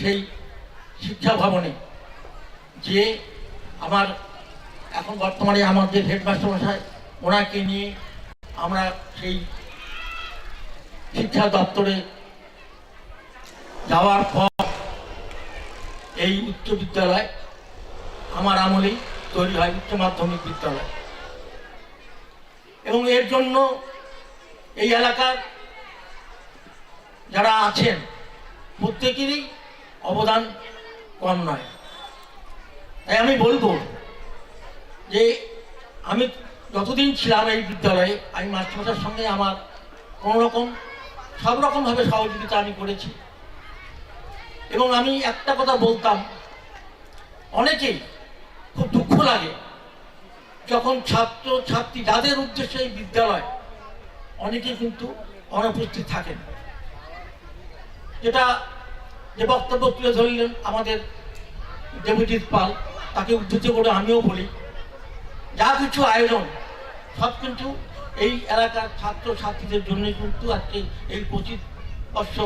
সেই শিক্ষা ভবনে যে আমার এখন বর্তমানে আমার যে হেডমাস্টার মশাই, ওনাকে নিয়ে আমরা সেই শিক্ষা দপ্তরে যাওয়ার পর এই উচ্চ বিদ্যালয় আমার আমলেই তৈরি হয়, উচ্চ মাধ্যমিক বিদ্যালয়। এবং এর জন্য এই এলাকার যারা আছেন, প্রত্যেকেরই অবদান কম নয়। তাই আমি বলব যে আমি যতদিন ছিলাম এই বিদ্যালয়ে, আমি মাস্টারমশার সঙ্গে আমার কোনো রকম, সব রকমভাবে সহযোগিতা আমি করেছি। এবং আমি একটা কথা বলতাম, অনেকেই খুব দুঃখ লাগে যখন ছাত্র, ছাত্রী যাদের উদ্দেশ্যে এই বিদ্যালয়, অনেকেই কিন্তু অনুপস্থিত থাকেন। যেটা যে বক্তব্য তুলে ধরলেন আমাদের দেবজিৎ পাল, তাকে উদ্ধৃত করে আমিও বলি, যা কিছু আয়োজন, সব কিন্তু এই এলাকার ছাত্র ছাত্রীদের জন্যই কিন্তু আজকে এই পঁচিশ বর্ষ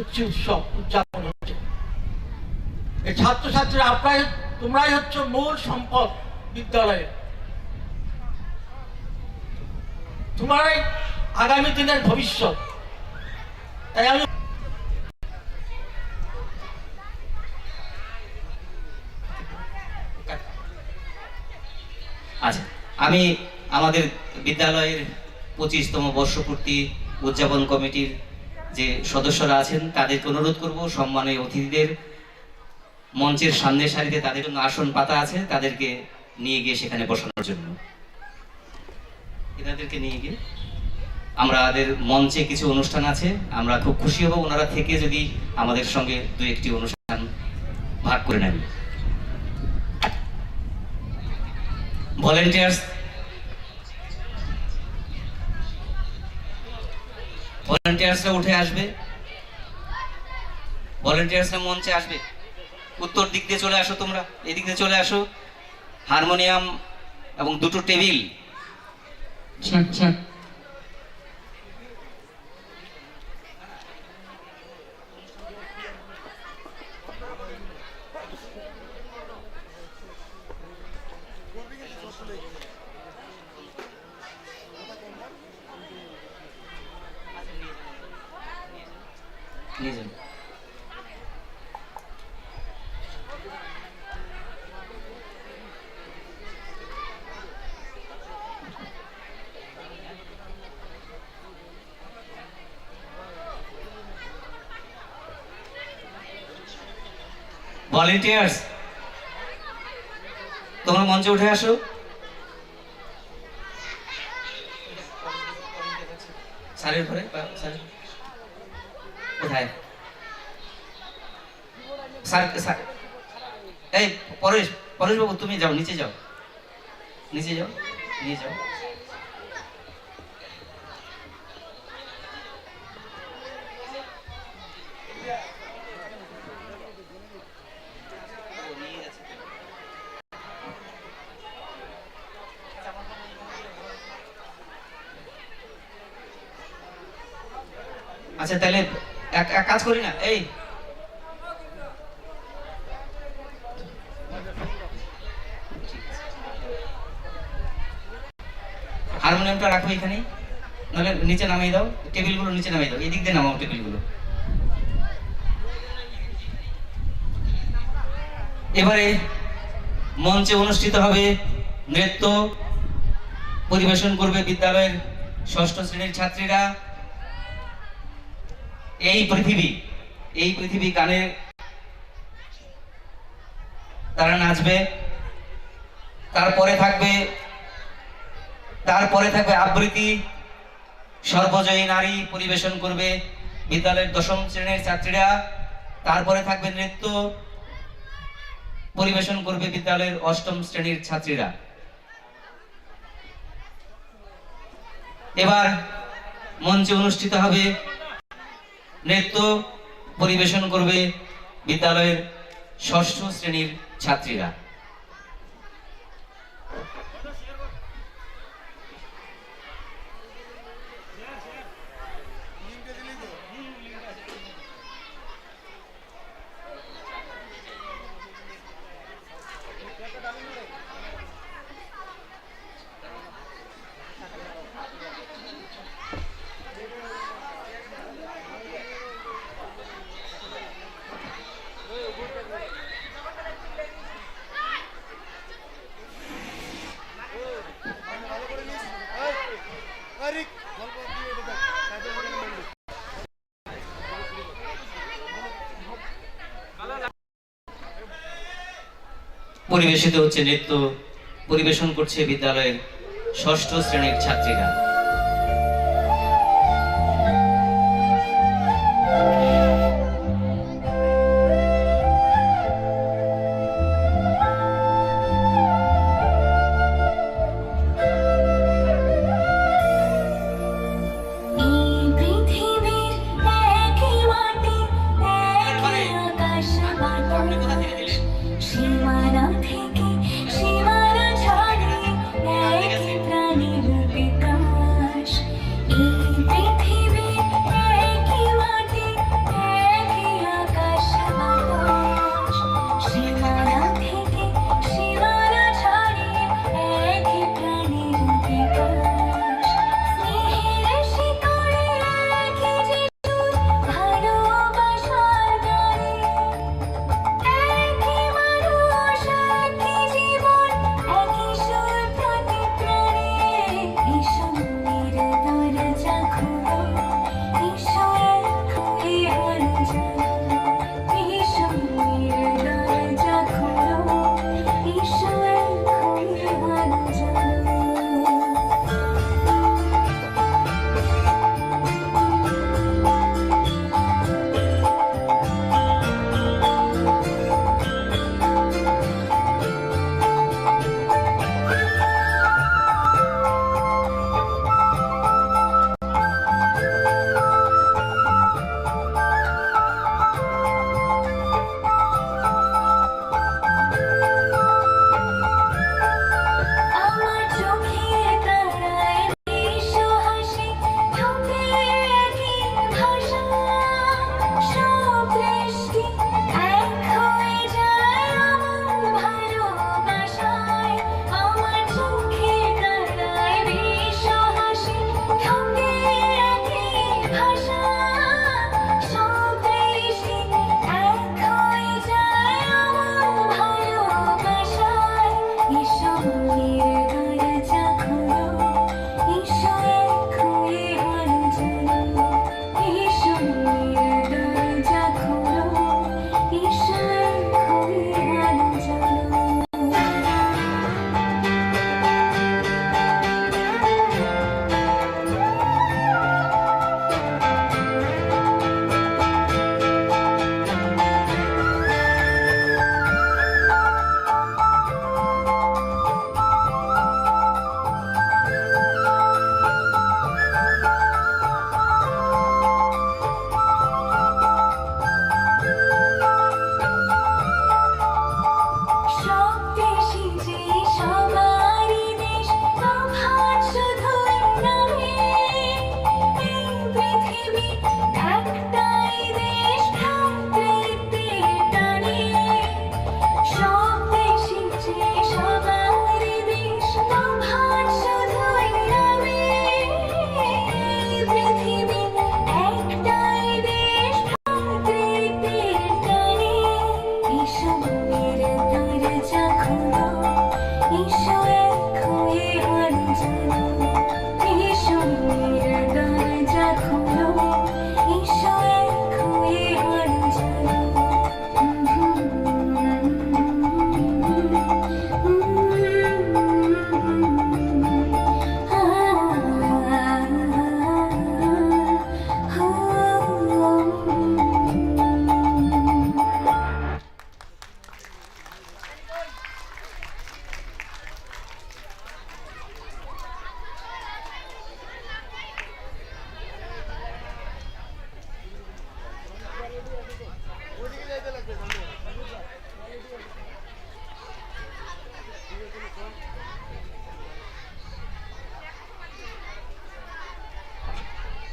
উচ্চ উৎসব উদযাপন হচ্ছে। এই ছাত্রছাত্রীরা আপনারাই তোমরাই হচ্ছে মূল সম্পদ বিদ্যালয়ের তোমারাই আগামী দিনের ভবিষ্যৎ। তাই আমি আচ্ছা আমি আমাদের বিদ্যালয়ের পঁচিশতম বর্ষপূর্তি উদযাপন কমিটির যে সদস্যরা আছেন, তাদেরকে অনুরোধ করব, সম্মানীয় অতিথিদের মঞ্চের সামনের সারিতে তাদের জন্য আসন পাতা আছে, তাদেরকে নিয়ে গিয়ে সেখানে বসানোর জন্য। এনাদেরকে নিয়ে গিয়ে আমাদের মঞ্চে কিছু অনুষ্ঠান আছে, আমরা খুব খুশি হব, ওনারা থেকে যদি আমাদের সঙ্গে দু একটি অনুষ্ঠান ভাগ করে নেন। ভলেন্টিয়ার্স ভলেন্টিয়ার্সরা উঠে আসবে। ভলেন্টিয়ার্সরা মঞ্চে আসবে। উত্তর দিক দিয়ে চলে আসো তোমরা। এদিক দিয়ে চলে আসো। হারমোনিয়াম এবং দুটো টেবিল। Check, check. নিয়ে যান ভলেন্টিয়ার্স তোমরা মঞ্চে উঠে আসো। স্যারের ঘরে কোথায়? এই পরেশ পরেশ বাবু তুমি যাও, নিচে যাও। নিচে যাও নিয়ে যাও। আচ্ছা তাহলে এক কাজ করি না? এই। হারমোনিয়ামটা রাখো এখানে। নাহলে নিচে নামিয়ে দাও, টেবিলগুলো নিচে নামিয়ে দাও। এদিক দিয়ে নামাও টেবিলগুলো। এবারে মঞ্চে অনুষ্ঠিত হবে নৃত্য পরিবেশন করবে বিদ্যালয়ের ষষ্ঠ শ্রেণির ছাত্রীরা। এই পৃথিবী এই পৃথিবী গানে তারা নাচবে, তারপরে থাকবে তারপরে থাকবে আবৃত্তি, সর্বজয়ী নারী পরিবেশন করবে বিদ্যালয়ের দশম শ্রেণির ছাত্রীরা, তারপরে থাকবে নৃত্য পরিবেশন করবে বিদ্যালয়ের অষ্টম শ্রেণির ছাত্রীরা। এবার মঞ্চে অনুষ্ঠিত হবে নৃত্য পরিবেশন করবে বিদ্যালয়ের ষষ্ঠ শ্রেণির ছাত্রীরা। পরিবেশিত হচ্ছে নৃত্য পরিবেশন করছে বিদ্যালয়ের ষষ্ঠ শ্রেণির ছাত্রীরা।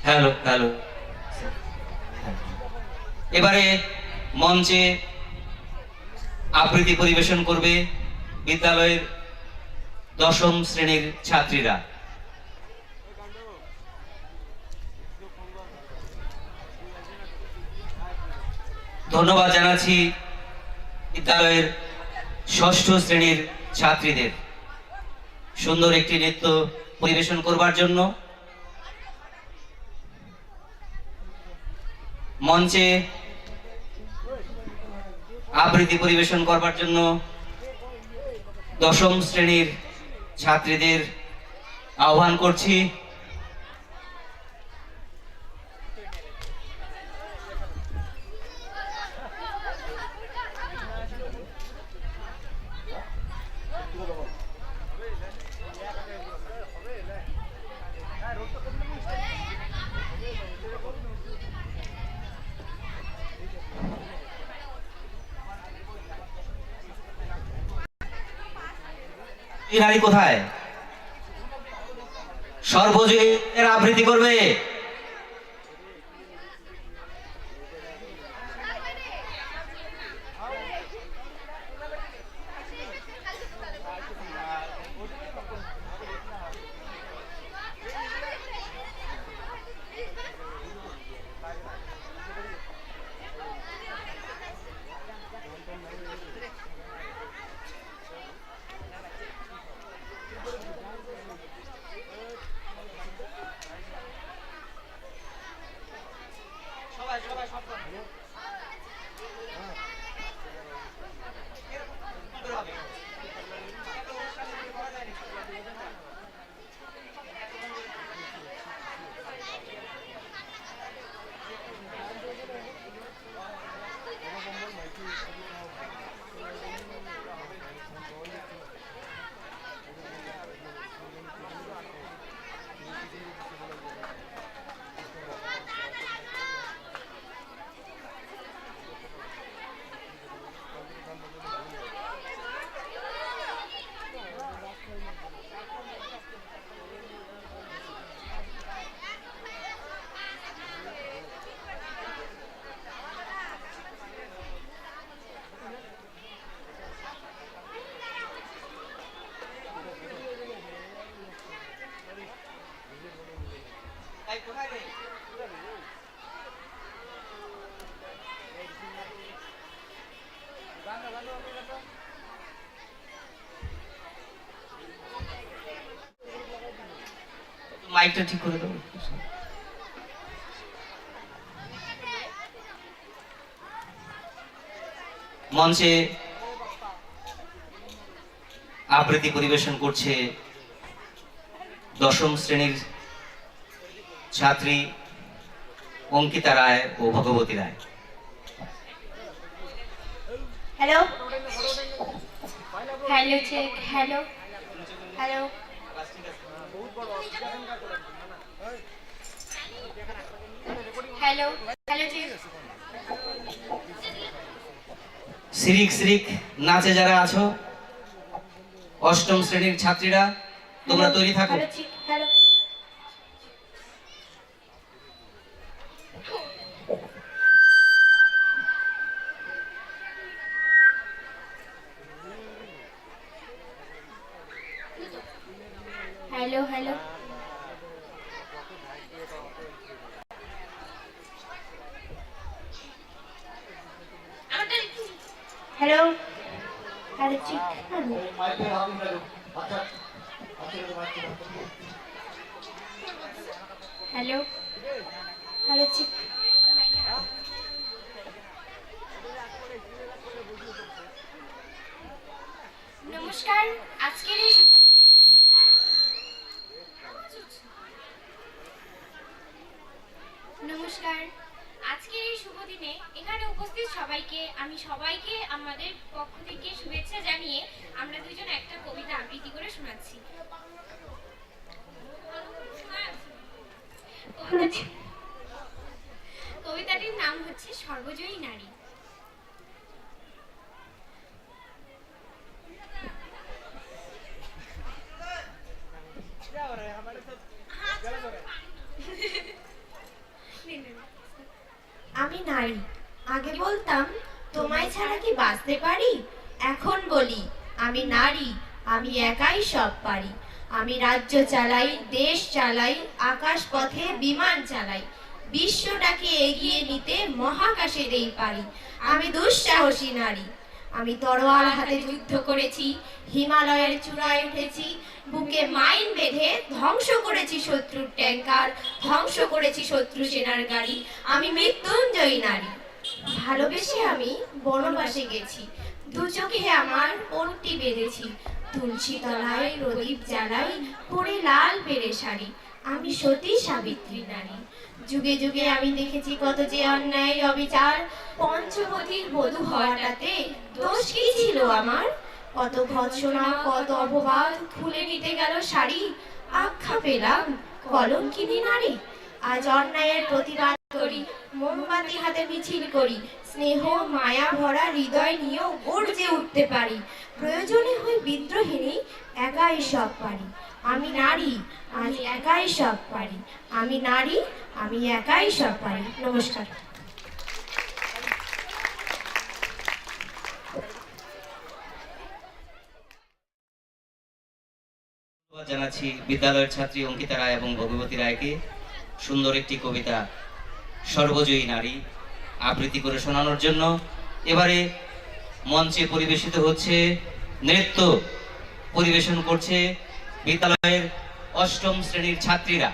Hello hello. এবারে মঞ্চে আবৃত্তি পরিবেশন করবে বিদ্যালয়ের দশম শ্রেণির ছাত্রীরা। ধন্যবাদ জানাচ্ছি বিদ্যালয়ের ষষ্ঠ শ্রেণির ছাত্রীদের। সুন্দর একটি নৃত্য পরিবেশন করবার জন্য মঞ্চে আবৃত্তি পরিবেশন করবার জন্য দশম শ্রেণির ছাত্রীদের আহ্বান করছি। কোথায়? সর্বজয়ের আবৃত্তি করবে। সবাই সবাই সব মাইকটা ঠিক করে দেবো। মঞ্চে আবৃত্তি পরিবেশন করছে দশম শ্রেণির ছাত্রী অঙ্কিতা রায় ও Bhagabati Roy. Hello hello hello hello hello hello শ্রীক সিরিক সিরিক নাচে যারা আছো অষ্টম শ্রেণির ছাত্রীরা তোমরা তৈরি থাকো। Hello hello check hello hello hello নমস্কার আজকের এই শুভ- নমস্কার আজকের এই শুভ দিনে এখানে উপস্থিত সবাইকে, আমি সবাইকে আমাদের পক্ষ থেকে শুভেচ্ছা জানিয়ে আমরা দুজন একটা কবিতা আবৃত্তি করে শোনাচ্ছি। কবিতাটির নাম হচ্ছে সর্বজয়ী নারী। আমি নারী। আগে বলতাম, তোমায় ছাড়া কি বাঁচতে পারি? এখন বলি, আমি নারী, আমি একাই সব পারি। আমি রাজ্য চালাই, দেশ চালাই, আকাশ পথে বিমান চালাই। বিশ্বটাকে এগিয়ে নিতে মহাকাশের এই পারি। আমি দুঃসাহসী নারী। আমি তরোয়াল হাতে যুদ্ধ করেছি, হিমালয়ের চূড়ায় উঠেছি, বুকে মাইন বেঁধে ধ্বংস করেছি শত্রুর ট্যাঙ্কার ধ্বংস করেছি শত্রু সেনার গাড়ি। আমি মৃত্যুঞ্জয়ী নারী। ভালোবেসে আমি বনবাসে গেছি। দু চোখে আমার পট্টি বেঁধেছি। তুলসী তলায়, প্রদীপ জ্বালাই পরে লাল পেরে শাড়ি। আমি সতী সাবিত্রী নারী। যুগে যুগে আমি দেখেছি কত যে অন্যায় অবিচার। পঞ্চবতীর বধূ হওয়াটাতে দোষ কি ছিল আমার? কত ভৎসনা, কত অপবাদ, খুলে নিতে গেল শাড়ি। আখ্যা পেলাম কলঙ্কিনী নারী। আজ অন্যায়ের প্রতিবাদ করি মোমবাতি হাতে মিছিল করি, স্নেহ, মায়া ভরা হৃদয় নিয়েও গর্জে উঠতে পারি। প্রয়োজনে হই একাই সব পারি। আমি নারী, আমি একাই সব পারি। আমি নারী, আমি একাই সব পারি। নমস্কার। জানাচ্ছি বিদ্যালয়ের ছাত্রী অঙ্কিতা রায় এবং ভগবতী রায়কে। সুন্দর একটি কবিতা সর্বজয়ী নারী আবৃত্তি করে শোনানোর জন্য। এবারে মঞ্চে পরিবেশিত হচ্ছে নৃত্য পরিবেশন করছে বিদ্যালয়ের অষ্টম শ্রেণির ছাত্রীরা।